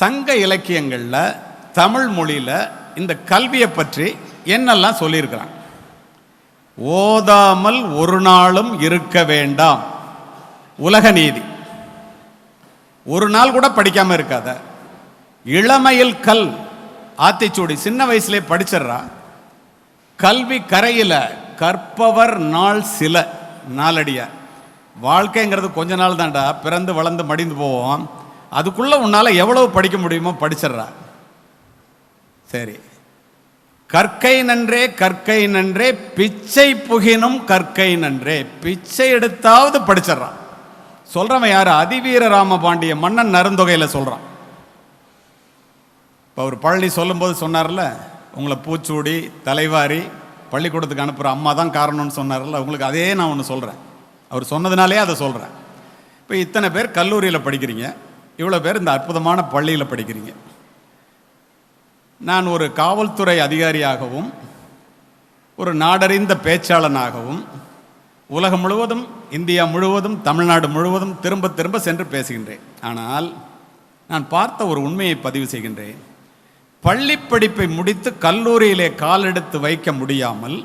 சங்க இலக்கியங்களில் தமிழ் மொழியில் இந்த கல்வியை பற்றி என்னெல்லாம் சொல்லியிருக்கிறாங்க? ஓதாமல் ஒரு நாளும் இருக்க வேண்டாம். உலக நீதி. ஒரு நாள் கூட படிக்காமல் இருக்காத. இளமையில் கல். ஆத்திச்சூடி சின்ன வயசுலேயே படிச்சிடுறா. கல்வி கரையில் கற்பவர் நாள் சில நாளடியார் வாழ்க்கைங்கிறது கொஞ்ச நாள் தான்டா பிறந்து வளர்ந்து மடிந்து போவோம். அதுக்குள்ள உன்னால எவ்வளவு படிக்க முடியுமோ படிச்சிடுறா. சரி. கற்கை நன்றே கற்கை நன்றே பிச்சை புகினும் கற்கை நன்றே. பிச்சை எடுத்தாவது படிச்சிடுறான் சொல்றவன் யாரு? அதிவீர ராமபாண்டிய மன்னன் நருந்தொகையில சொல்றான். இப்போ அவர் பழனி சொல்லும்போது சொன்னார்ல உங்களை பூச்சூடி தலைவாரி பள்ளிக்கூடத்துக்கு அனுப்புகிற அம்மா தான் காரணம்னு சொன்னார்ல. உங்களுக்கு அதே நான் ஒன்று சொல்கிறேன் அவர் சொன்னதுனாலே அதை சொல்கிறேன் இப்போ இத்தனை பேர் கல்லூரியில் படிக்கிறீங்க. இவ்வளோ பேர் இந்த அற்புதமான பள்ளியில் படிக்கிறீங்க. நான் ஒரு காவல்துறை அதிகாரியாகவும் ஒரு நாடறிந்த பேச்சாளனாகவும் உலகம் முழுவதும் இந்தியா முழுவதும் தமிழ்நாடு முழுவதும் திரும்ப திரும்ப சென்று பேசுகின்றேன். ஆனால் நான் பார்த்த ஒரு உண்மையை பதிவு செய்கின்றேன். பள்ளி படிப்பை முடித்து கல்லூரியிலே காலெடுத்து வைக்க முடியாமல்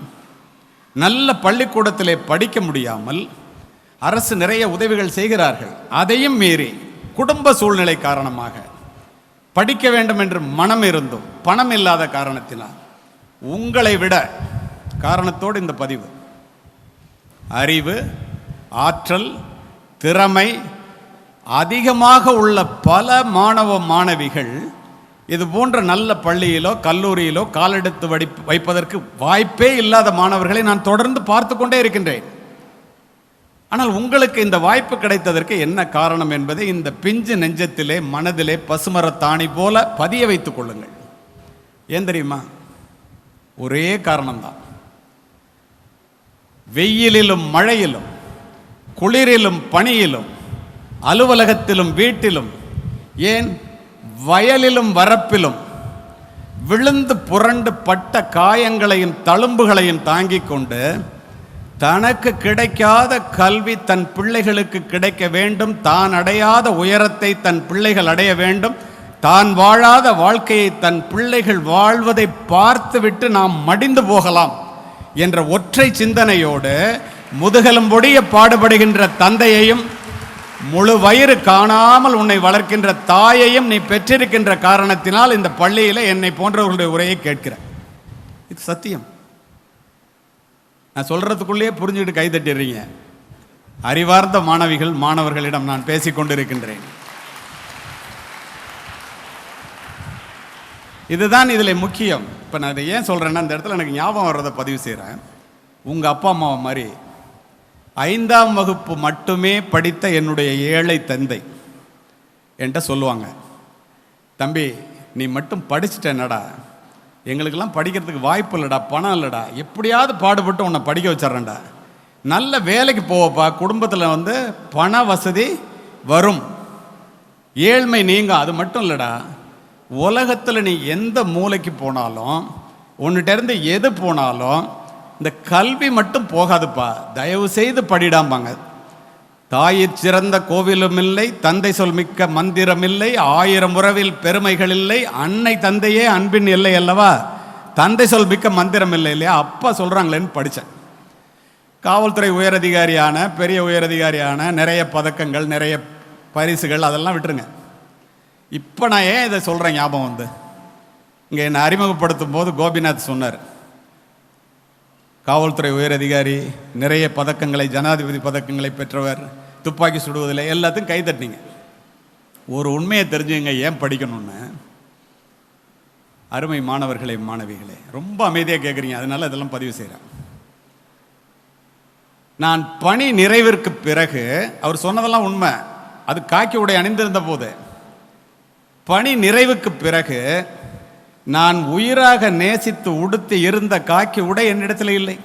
நல்ல பள்ளிக்கூடத்திலே படிக்க முடியாமல் அரசு நிறைய உதவிகள் செய்கிறார்கள். அதையும் மீறி குடும்ப சூழ்நிலை காரணமாக படிக்க வேண்டும் என்று மனம் இருந்தும் பணம் இல்லாத காரணத்தினால் உங்களை விட காரணத்தோடு இந்த பதிவு. அறிவு ஆற்றல் திறமை அதிகமாக உள்ள பல மாணவ மாணவிகள் இது போன்ற நல்ல பள்ளியிலோ கல்லூரியிலோ காலெடுத்து வடி வைப்பதற்கு வாய்ப்பே இல்லாத மாணவர்களை நான் தொடர்ந்து பார்த்து கொண்டே இருக்கின்றேன். ஆனால் உங்களுக்கு இந்த வாய்ப்பு கிடைத்ததற்கு என்ன காரணம் என்பதை இந்த பிஞ்சு நெஞ்சத்திலே மனதிலே பசுமரத்தாணி போல பதிய வைத்துக் கொள்ளுங்கள். ஏன் தெரியுமா? ஒரே காரணம்தான். வெயிலிலும் மழையிலும் குளிரிலும் பனியிலும் அலுவலகத்திலும் வீட்டிலும் ஏன்? வயலிலும் வரப்பிலும் விழுந்து புரண்டு பட்ட காயங்களையும் தழும்புகளையும் தாங்கிக் கொண்டு தனக்கு கிடைக்காத கல்வி தன் பிள்ளைகளுக்கு கிடைக்க வேண்டும். தான் அடையாத உயரத்தை தன் பிள்ளைகள் அடைய வேண்டும். தான் வாழாத வாழ்க்கையை தன் பிள்ளைகள் வாழ்வதை பார்த்துவிட்டு நாம் மடிந்து போகலாம் என்ற ஒற்றை சிந்தனையோடு முதுகெலும்பொடிய பாடுபடுகின்ற தந்தையையும் முழு வயிறு காணாமல் உன்னை வளர்க்கின்ற தாயையும் நீ பெற்றிருக்கின்ற காரணத்தினால் இந்த பள்ளியில் என்னை போன்றவர்களுடைய உரையை கேட்கிறேன். இது சத்தியம். நான் சொல்றதுக்குள்ளேயே புரிஞ்சுக்கிட்டு கை தட்டிடுறீங்க. அறிவார்ந்த மாணவிகள் மாணவர்களிடம் நான் பேசிக் கொண்டிருக்கின்றேன். இதுதான் இதில் முக்கியம். இப்போ நான் இதை ஏன் சொல்கிறேன்னா இந்த இடத்துல எனக்கு ஞாபகம் வர்றதை பதிவு செய்கிறேன் உங்கள் அப்பா அம்மாவை மாதிரி ஐந்தாம் வகுப்பு மட்டுமே படித்த என்னுடைய ஏழை தந்தை என்கிட்ட சொல்லுவாங்க தம்பி நீ மட்டும் படிச்சுட்டேனடா. எங்களுக்கெல்லாம் படிக்கிறதுக்கு வாய்ப்பு இல்லைடா பணம் இல்லைடா. எப்படியாவது பாடுபட்டு உன்னை படிக்க வச்சிட்றேன்டா. நல்ல வேலைக்கு போவப்பா குடும்பத்தில் வந்து பண வசதி வரும். ஏழ்மை நீங்க அது மட்டும் இல்லைடா. உலகத்தில் நீ எந்த மூலைக்கு போனாலும் உன்னிட்டேருந்து எது போனாலும் இந்த கல்வி மட்டும் போகாதுப்பா. தயவு செய்து படிடாம்பாங்க. தாயிற் சிறந்த கோவிலும் இல்லை தந்தை சொல் மிக்க மந்திரம் இல்லை ஆயிரம் உறவில் பெருமைகள் இல்லை அன்னை தந்தையே அன்பின் இல்லை அல்லவா? தந்தை சொல் மிக்க மந்திரம் இல்லை இல்லையா? அப்பா சொல்கிறாங்களேன்னு படித்தேன் காவல்துறை உயரதிகாரியான பெரிய உயரதிகாரியான நிறைய பதக்கங்கள் நிறைய பரிசுகள் அதெல்லாம் விட்டுருங்க. இப்போ நான் ஏன் இதை சொல்கிறேன் ஞாபகம் வந்து? இங்கே என்னை அறிமுகப்படுத்தும் போது கோபிநாத் சொன்னார். காவல்துறை உயரதிகாரி நிறைய பதக்கங்களை ஜனாதிபதி பதக்கங்களை பெற்றவர் துப்பாக்கி சுடுவதில் எல்லாத்தையும் கைதட்டினீங்க. ஒரு உண்மையை தெரிஞ்சுங்க ஏன் படிக்கணும்னு. அருமை மாணவர்களே மாணவிகளே ரொம்ப அமைதியாக கேட்குறீங்க அதனால இதெல்லாம் பதிவு செய்கிறேன் நான் பணி நிறைவிற்கு பிறகு அவர் சொன்னதெல்லாம் உண்மை அது காக்கி உடை அணிந்திருந்த போது பணி நிறைவுக்கு பிறகு நான் உயிராக நேசித்து உடுத்தி இருந்த காக்கி உடை என்னிடத்தில் இல்லை.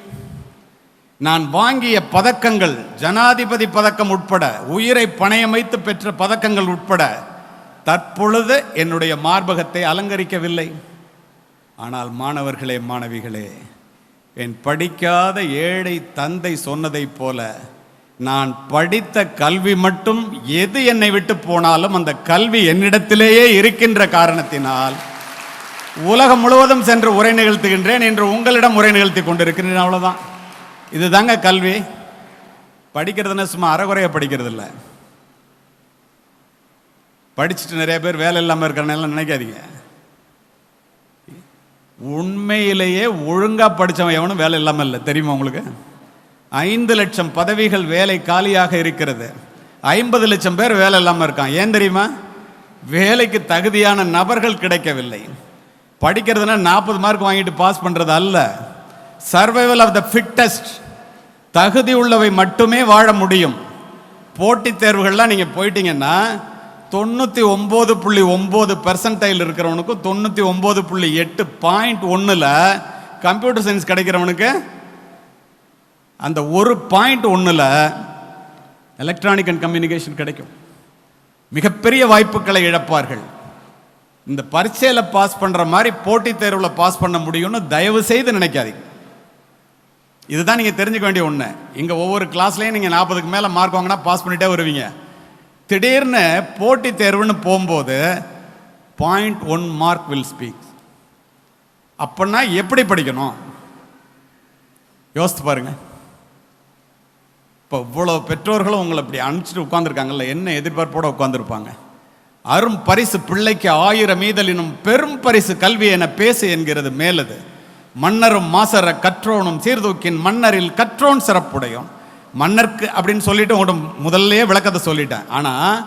நான் வாங்கிய பதக்கங்கள் ஜனாதிபதி பதக்கம் உட்பட உயிரை பணயம் வைத்து பெற்ற பதக்கங்கள் உட்பட தற்பொழுது என்னுடைய மார்பகத்தை அலங்கரிக்கவில்லை. ஆனால் மாணவர்களே மாணவிகளே என் படிக்காத ஏழை தந்தை சொன்னதைப் போல நான் படித்த கல்வி மட்டும் எது என்னை விட்டு போனாலும் அந்த கல்வி என்னிடத்திலேயே இருக்கின்ற காரணத்தினால் உலகம் முழுவதும் சென்று உரை நிகழ்த்துகின்றேன் என்று உங்களிடம் உரை நிகழ்த்தி கொண்டிருக்கிறேன். அவ்வளவுதான். இதுதாங்க கல்வி. படிக்கிறதுன்னா சும்மா அறகுறைய படிக்கிறது இல்லை படிச்சுட்டு நிறைய பேர் வேலை இல்லாமல் இருக்கிறனால நினைக்காதீங்க. உண்மையிலேயே ஒழுங்காக படித்தவன் எவனும் வேலை இல்லாமல் இல்லை. தெரியுமா உங்களுக்கு? ஐந்து லட்சம் பதவிகள் வேலை காலியாக இருக்கிறது. ஐம்பது லட்சம் பேர் வேலை இல்லாமல் இருக்கான். ஏன் தெரியுமா? வேலைக்கு தகுதியான நபர்கள் கிடைக்கவில்லை. படிக்கிறதுனா நாற்பது மார்க் வாங்கிட்டு பாஸ் பண்ணுறது அல்ல. சர்வைவல் ஆஃப் த ஃபிட்டஸ்ட் தகுதி உள்ளவை மட்டுமே வாழ முடியும். போட்டித் தேர்வுகள்லாம் நீங்கள் போயிட்டீங்கன்னா தொண்ணூற்றி ஒம்பது புள்ளி ஒம்பது பெர்சன்டைல் இருக்கிறவனுக்கும் தொண்ணூற்றி ஒம்பது புள்ளி எட்டு பாயிண்ட் ஒன்றில் கம்ப்யூட்டர் சயின்ஸ் கிடைக்கிறவனுக்கு அந்த ஒரு பாயிண்ட் ஒன்றில் எலக்ட்ரானிக் அண்ட் கம்யூனிகேஷன் கிடைக்கும். மிகப்பெரிய வாய்ப்புகளை இழப்பார்கள். இந்த பரீட்சையில் பாஸ் பண்ணுற மாதிரி போட்டித் தேர்வில் பாஸ் பண்ண முடியும்னு தயவு செய்து நினைக்காதீங்க. இதுதான் நீங்கள் தெரிஞ்சுக்க வேண்டிய ஒன்று இங்கே ஒவ்வொரு கிளாஸ்லேயும் நீங்கள் நாற்பதுக்கு மேலே மார்க் வாங்கினா பாஸ் பண்ணிட்டே வருவீங்க. திடீர்னு போட்டித் தேர்வுன்னு போகும்போது point one mark will speak அப்படின்னா எப்படி படிக்கணும்? யோசித்து பாருங்க. இப்போ இவ்வளோ பெற்றோர்களும் உங்களை இப்படி அனுப்பிச்சிட்டு உட்காந்துருக்காங்கல்ல என்ன எதிர்பார்ப்போட உட்காந்துருப்பாங்க அரும் பரிசு பிள்ளைக்கு ஆயிரம் ஈதலினும் பெரும் பரிசு கல்வி என பேசு என்கிறது மேலது. மன்னரும் மாசர கற்றோனும் சீர்தூக்கின் மன்னரில் கற்றோன் சிறப்புடையோன். மன்னருக்கு அப்படின்னு சொல்லிட்டு உங்கள்கிட்ட முதல்லயே விளக்கத்தை சொல்லிட்டேன். ஆனால்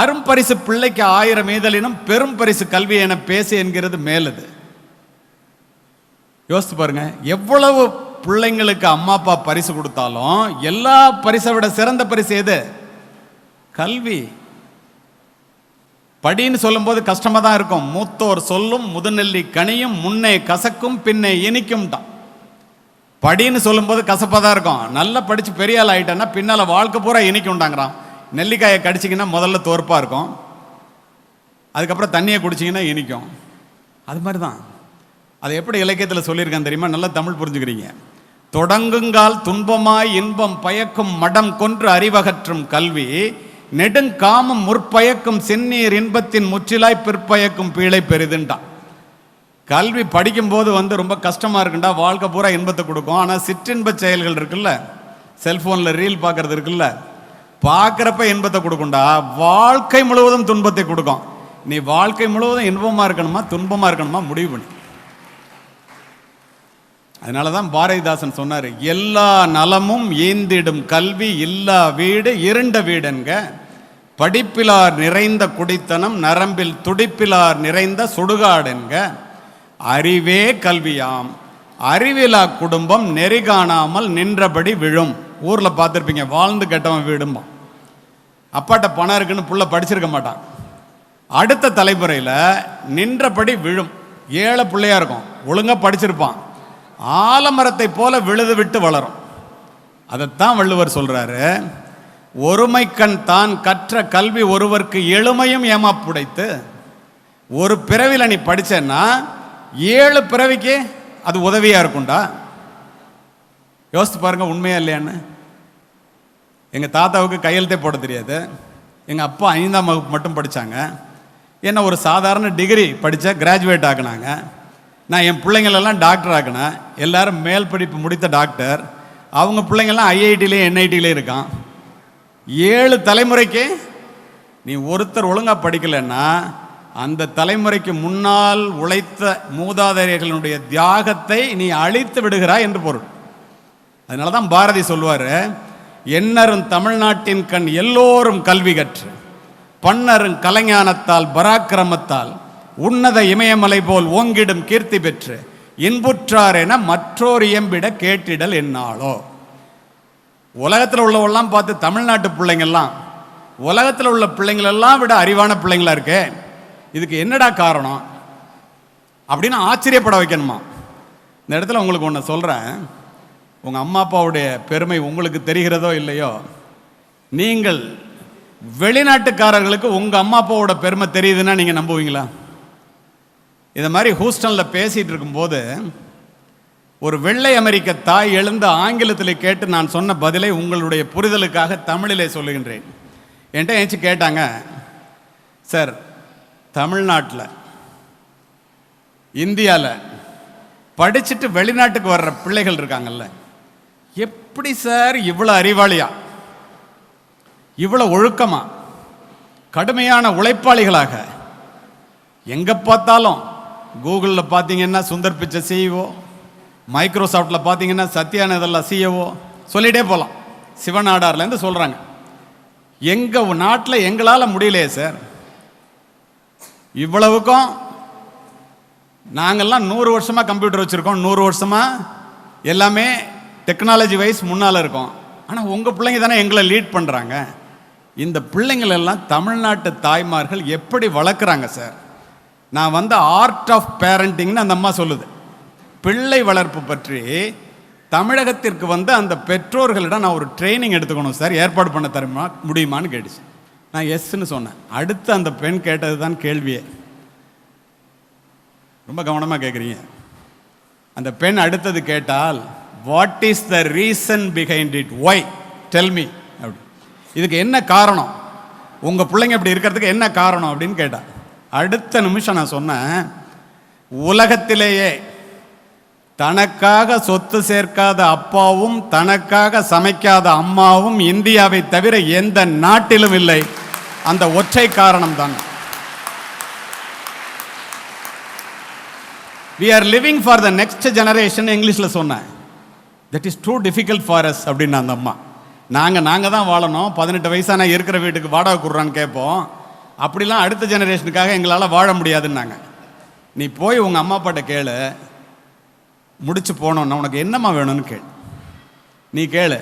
அரும் பரிசு பிள்ளைக்கு ஆயிரம் ஈதலினும் பெரும் பரிசு கல்வி என பேசு என்கிறது மேலது. யோசித்து பாருங்க எவ்வளவு பிள்ளைங்களுக்கு அம்மா அப்பா பரிசு கொடுத்தாலும் எல்லா பரிசை விட சிறந்த பரிசு எது? கல்வி. படின்னு சொல்லும்போது கஷ்டமா தான் இருக்கும். மூத்தோர் சொல்லும் முதுநெல்லி கனியும் முன்னே கசக்கும் பின்னே இனிக்கும் தான் படின்னு சொல்லும்போது கசப்பாக தான் இருக்கும். நல்லா படித்து பெரிய ஆள் ஆகிட்டேன்னா பின்னால் வாழ்க்கை பூரா இனிக்கும்டாங்கிறான் நெல்லிக்காயை கடிச்சிங்கன்னா முதல்ல தோற்பாக இருக்கும். அதுக்கப்புறம் தண்ணியை குடிச்சிங்கன்னா இனிக்கும். அது மாதிரி தான் அதை எப்படி இலக்கியத்தில் சொல்லியிருக்கேன் தெரியுமா? நல்லா தமிழ் புரிஞ்சுக்கிறீங்க. தொடங்குங்கால் துன்பமாய் இன்பம் பயக்கும் மடம் கொன்று அறிவகற்றும் கல்வி நெடுங்காமம் முற்பயக்கும் செந்நீர் இன்பத்தின் முற்றிலாய் பிற்பயக்கும் பீழை பெரிதுண்டான் கல்வி படிக்கும்போது வந்து ரொம்ப கஷ்டமாக இருக்குண்டா வாழ்க்கை பூரா இன்பத்தை கொடுக்கும். ஆனால் சிற்றின்ப செயல்கள் இருக்குல்ல செல்ஃபோனில் ரீல் பார்க்குறது இருக்குல்ல பார்க்குறப்ப இன்பத்தை கொடுக்கும்டா வாழ்க்கை முழுவதும் துன்பத்தை கொடுக்கும். நீ வாழ்க்கை முழுவதும் இன்பமாக இருக்கணுமா துன்பமாக இருக்கணுமா முடிவு பண்ணி. அதனால தான் பாரதிதாசன் சொன்னார் எல்லா நலமும் ஏந்திடும் கல்வி இல்லா வீடு இருண்ட வீடுங்க படிப்பிலார் நிறைந்த குடித்தனம் நரம்பில் துடிப்பிலார் நிறைந்த சுடுகாடுங்க அறிவே கல்வியாம். அறிவிலா குடும்பம் நெறி காணாமல் நின்றபடி விழும். ஊரில் பார்த்துருப்பீங்க வாழ்ந்து கெட்டவன் வீடுமா அப்பாட்ட பணம் இருக்குன்னு புள்ள படிச்சிருக்க மாட்டான் அடுத்த தலைமுறையில் நின்றபடி விழும். ஏழை பிள்ளையா இருக்கும் ஒழுங்காக படிச்சிருப்பான். ஆலமரத்தை போல விழுது விட்டு வளரும். அதைத்தான் வள்ளுவர் சொல்றாரு ஒருமைக்கண் தான் கற்ற கல்வி ஒருவருக்கு எளிமையும் ஏமாப்புடைத்து ஒரு பிறவில நீ படித்தேன்னா ஏழு பிறவிக்கு அது உதவியாக இருக்கும்டா? யோசித்து பாருங்க உண்மையா இல்லையான்னு. எங்கள் தாத்தாவுக்கு கையெழுத்தே போட தெரியாது. எங்கள் அப்பா ஐந்தாம் வகுப்பு மட்டும் படித்தாங்க என்ன ஒரு சாதாரண டிகிரி படித்த கிராஜுவேட் ஆகினாங்க நான் என் பிள்ளைங்களெல்லாம் டாக்டர் ஆக்கினேன். எல்லாரும் மேல் படிப்பு முடித்த டாக்டர் அவங்க பிள்ளைங்கள்லாம் ஐஐடிலையும் என்ஐடியிலையும் இருக்கான். ஏழு தலைமுறைக்கு நீ ஒருத்தர் ஒழுங்காக படிக்கலைன்னா அந்த தலைமுறைக்கு முன்னால் உழைத்த மூதாதையர்களுடைய தியாகத்தை நீ அழித்து விடுகிறாய் என்று பொருள். அதனால தான் பாரதி சொல்வார் என்னரும் தமிழ்நாட்டின் கண் எல்லோரும் கல்வி கற்று பன்னரும் கலைஞானத்தால் பராக்கிரமத்தால் உன்னத இமயமலை போல் ஓங்கிடும் கீர்த்தி பெற்று இன்புற்றார் என மற்றோர் இயம்பிட கேட்டிடல் என்னாலோ. உலகத்தில் உள்ளவெல்லாம் பார்த்து தமிழ்நாட்டு பிள்ளைங்கள்லாம் உலகத்தில் உள்ள பிள்ளைங்களெல்லாம் விட அறிவான பிள்ளைங்களா இருக்கே? இதுக்கு என்னடா காரணம்? அப்படின்னு ஆச்சரியப்பட வைக்கணுமா? இந்த இடத்துல உங்களுக்கு ஒன்று சொல்கிறேன் உங்கள் அம்மா அப்பாவுடைய பெருமை உங்களுக்கு தெரிகிறதோ இல்லையோ? நீங்கள் வெளிநாட்டுக்காரர்களுக்கு உங்கள் அம்மா அப்பாவோட பெருமை தெரியுதுன்னா நீங்கள் நம்புவீங்களா? இதை மாதிரி ஹூஸ்டனில் பேசிகிட்டு இருக்கும்போது ஒரு வெள்ளை அமெரிக்க தாய் எழுந்த ஆங்கிலத்தில் கேட்டு நான் சொன்ன பதிலை உங்களுடைய புரிதலுக்காக தமிழிலே சொல்லுகின்றேன். என்கிட்ட ஏச்சு கேட்டாங்க சார் தமிழ்நாட்டில் இந்தியாவில் படிச்சுட்டு வெளிநாட்டுக்கு வர்ற பிள்ளைகள் இருக்காங்கல்ல எப்படி சார் இவ்வளோ அறிவாளியா? இவ்வளோ ஒழுக்கமாக கடுமையான உழைப்பாளிகளாக எங்கே பார்த்தாலும் கூகுளில் பார்த்தீங்கன்னா சுந்தர் பிச்சை சிஇஓ மைக்ரோசாஃப்டில் பார்த்தீங்கன்னா சத்யானதெல்லாம் சிஇஓ சொல்லிகிட்டே போகலாம் சிவநாடார்லேருந்து சொல்கிறாங்க எங்கள் நாட்டில் எங்களால் முடியலையே சார் இவ்வளவுக்கும் நாங்கள்லாம் நூறு வருஷமாக கம்ப்யூட்டர் வச்சுருக்கோம் நூறு வருஷமாக எல்லாமே டெக்னாலஜி வைஸ் முன்னால் இருக்கோம். ஆனால் உங்கள் பிள்ளைங்க தானே எங்களை லீட் பண்ணுறாங்க இந்த பிள்ளைங்களெல்லாம் தமிழ்நாட்டு தாய்மார்கள் எப்படி வளர்க்குறாங்க சார் நான் வந்த ஆர்ட் ஆஃப் பேரண்டிங்னு அந்த அம்மா சொல்லுது. பிள்ளை வளர்ப்பு பற்றி தமிழகத்திற்கு வந்து அந்த பெற்றோர்களிடம் நான் ஒரு ட்ரைனிங் எடுத்துக்கணும் சார். ஏற்பாடு பண்ண தருமா முடியுமான்னு கேட்டுச்சு. நான் எஸ்ன்னு சொன்னேன். அடுத்து அந்த பெண் கேட்டது தான் கேள்வியே. ரொம்ப கவனமாக கேட்குறீங்க அந்த பெண் அடுத்தது கேட்டால் what is the reason behind it why tell me அப்படி. இதுக்கு என்ன காரணம்? உங்கள் பிள்ளைங்க இப்படி இருக்கிறதுக்கு என்ன காரணம் அப்படின்னு கேட்டால் அடுத்த நிமிஷம் நான் சொன்னேன் உலகத்திலேயே தனக்காக சொத்து சேர்க்காத அப்பாவும் தனக்காக சமைக்காத அம்மாவும் இந்தியாவை தவிர எந்த நாட்டிலும் இல்லை. அந்த ஒற்றை காரணம் தான். We are living for the next generation இங்கிலீஷில் சொன்னேன். That is too difficult for us அப்படின்னு அந்த அம்மா. நாங்கள் நாங்கள் தான் வாழணும். பதினெட்டு வயசான இருக்கிற வீட்டுக்கு வாடகை கொடுறான்னு கேட்போம். அப்படிலாம் அடுத்த ஜெனரேஷனுக்காக எங்களால் வாழ முடியாதுன்னாங்க. நீ போய் உங்கள் அம்மா அப்பாட்ட கேளு. முடிச்சு போனோன்னா உனக்கு என்னம்மா வேணும்னு கேள். நீ கேளு.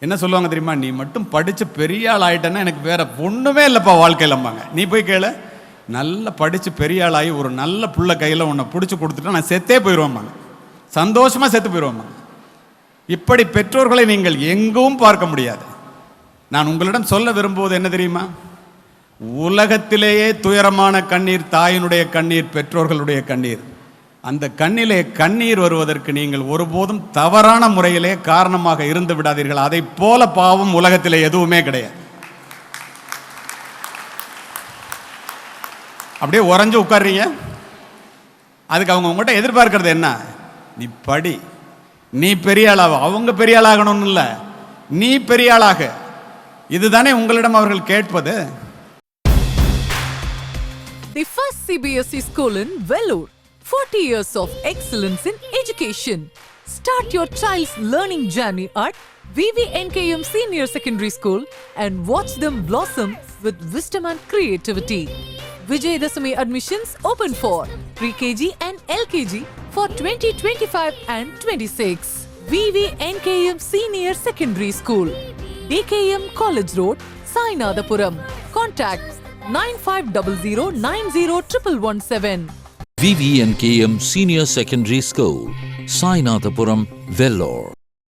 என்ன சொல்லுவாங்க தெரியுமா? நீ மட்டும் படித்து பெரிய ஆள் ஆகிட்டேன்னா எனக்கு வேற ஒன்றுமே இல்லைப்பா வாழ்க்கையிலம்பாங்க. நீ போய் கேளு. நல்லா படித்து பெரிய ஆளாகி ஒரு நல்ல புள்ள கையில் உன்னை பிடிச்சி கொடுத்துட்டா நான் செத்தே போயிடுவேம்பாங்க சந்தோஷமாக செத்து போயிடுவேம்பாங்க இப்படி பெற்றோர்களை நீங்கள் எங்கும் பார்க்க முடியாது. நான் உங்களிடம் சொல்ல விரும்புவது என்ன தெரியுமா? உலகத்திலேயே துயரமான கண்ணீர் தாயினுடைய கண்ணீர் பெற்றோர்களுடைய கண்ணீர். அந்த கண்ணிலே கண்ணீர் வருவதற்கு நீங்கள் ஒருபோதும் தவறான முறையிலே காரணமாக இருந்து விடாதீர்கள். அதை போல பாவம் உலகத்திலே எதுவுமே கிடையாது. அப்படியே உறைஞ்சு உட்கார்றீங்க. அதுக்கு அவங்க உங்கள்கிட்ட எதிர்பார்க்கறது என்ன? நீ படி. நீ பெரிய ஆளாக அவங்க பெரிய ஆளாகணும்னு இல்லை. நீ பெரிய ஆளாக. இதுதானே உங்களிடம் அவர்கள் கேட்பது? The first CBSE school in Vellore. 40 years of excellence in education. Start your child's learning journey at VVNKM Senior Secondary School and watch them blossom with wisdom and creativity. Vijayadasami admissions open for pre-KG and LKG for 2025 and 26. VVNKM Senior Secondary School. DKM College Road, Sainadapuram. Contact 9500 VVNKM Senior Secondary School, Sainathapuram, Vellore.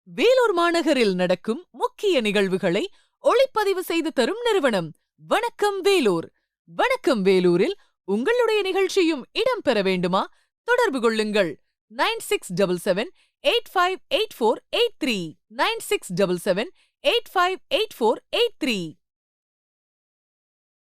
Vellore மாநகரில் நடக்கும் முக்கிய நிகழ்வுகளை ஒளிப்பதிவு செய்து தரும் நிறுவனம் வணக்கம் வேலூர். வணக்கம் வேலூரில் உங்களுடைய நிகழ்ச்சியும் இடம்பெற வேண்டுமா? தொடர்பு கொள்ளுங்கள். Nine six double seven eight five eight four eight three. Nine six double seven eight five eight four eight three.